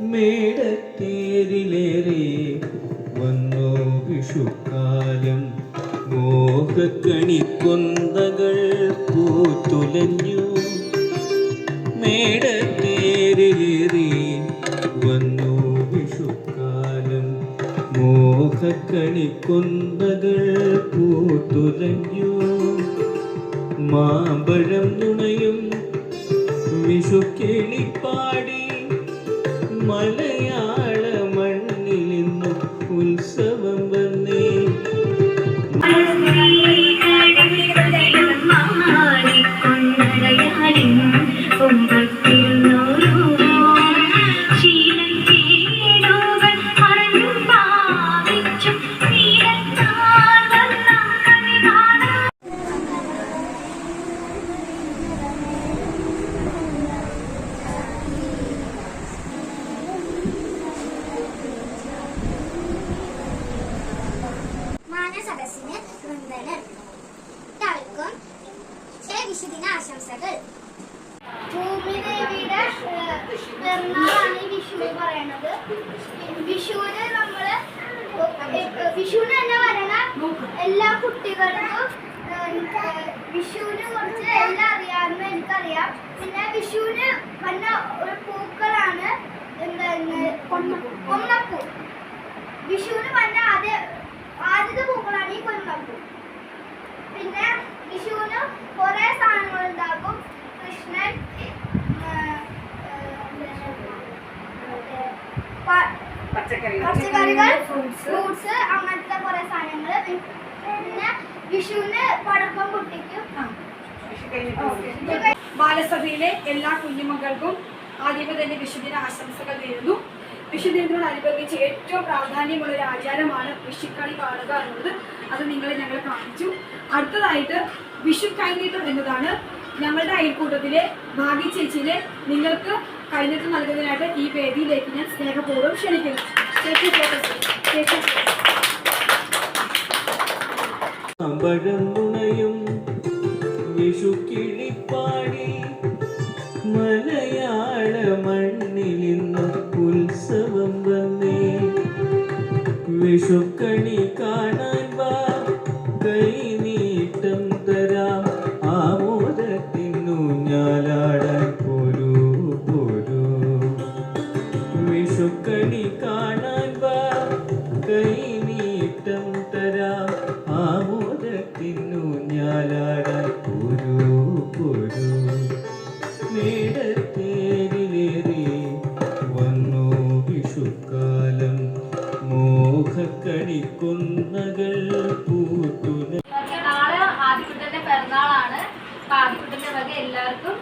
മേടത്തേരിലേറെ വന്നോ വിഷുക്കാലം. മോഹക്കണിക്കൊന്തകൾ പൂത്തുലഞ്ഞു. മേടത്തേരിലേറി വന്നു വിഷുക്കാലം. മോഹക്കണിക്കൊന്തകൾ പൂത്തുലഞ്ഞു. മാമ്പഴം നുണയും വിഷുക്കിളിപ്പാടി മലയാള വന്ദനം എല്ലാവർക്കും ചില വിശുദിന ആശംസകൾ ഭൂമിദേവിയുടെ പിറന്നാളാണ് ഈ വിഷു പറയണത് വിഷുവിന് നമ്മൾ വിഷുവിന് തന്നെ വരണ എല്ലാ കുട്ടികൾക്കും വിഷുവിനെ കുറിച്ച് എല്ലാം അറിയാമെന്ന് എനിക്കറിയാം പിന്നെ വിഷുവിന് വന്ന ഒരു പൂക്കളാണ് എന്താണ് ഒന്നപ്പൂ വിഷുവിന് വന്ന ആദ്യ ആദ്യത്തെ പൂക്കളാണ് ഈ കൊന്നപ്പൂ പിന്നെ വിഷുവിന് കുറെ സാധനങ്ങൾ ഉണ്ടാക്കും. കൃഷ്ണൻ പച്ചക്കറികൾ. ഫ്രൂട്ട്സ്. അങ്ങനത്തെ കുറെ സാധനങ്ങൾ. പിന്നെ വിഷുവിന് പടക്കം പൊട്ടിക്കും. ബാലസഭയിലെ എല്ലാ കുഞ്ഞുമക്കൾക്കും ആദ്യമേ തന്നെ വിഷുദിന ആശംസകൾ നേരുന്നു. വിഷുദിനത്തോടനുബന്ധിച്ച് ഏറ്റവും പ്രാധാന്യമുള്ള ഒരു ആചാരമാണ് വിഷുക്കളി കാണുക എന്നുള്ളത്. അത് നിങ്ങളെ ഞങ്ങൾ കാണിച്ചു. അടുത്തതായിട്ട് വിഷു കൈനീട്ടം എന്നതാണ് ഞങ്ങളുടെ അയൽക്കൂട്ടത്തിലെ ഭാഗ്യ ചേച്ചിയിലെ നിങ്ങൾക്ക് കൈനീട്ടം നൽകുന്നതിനായിട്ട് ഈ വേദിയിലേക്ക് ഞാൻ സ്നേഹപൂർവം ക്ഷണിക്കുന്നു. ചേച്ചി ചേച്ചി അമ്പഴമുണയും അമ്പഴം നുണയും മലയാള മണ്ണിൽ ഇന്ന് ഉത്സവം വന്നേ. വിഷുക്കണി കാണാൻ എല്ലാവർക്കും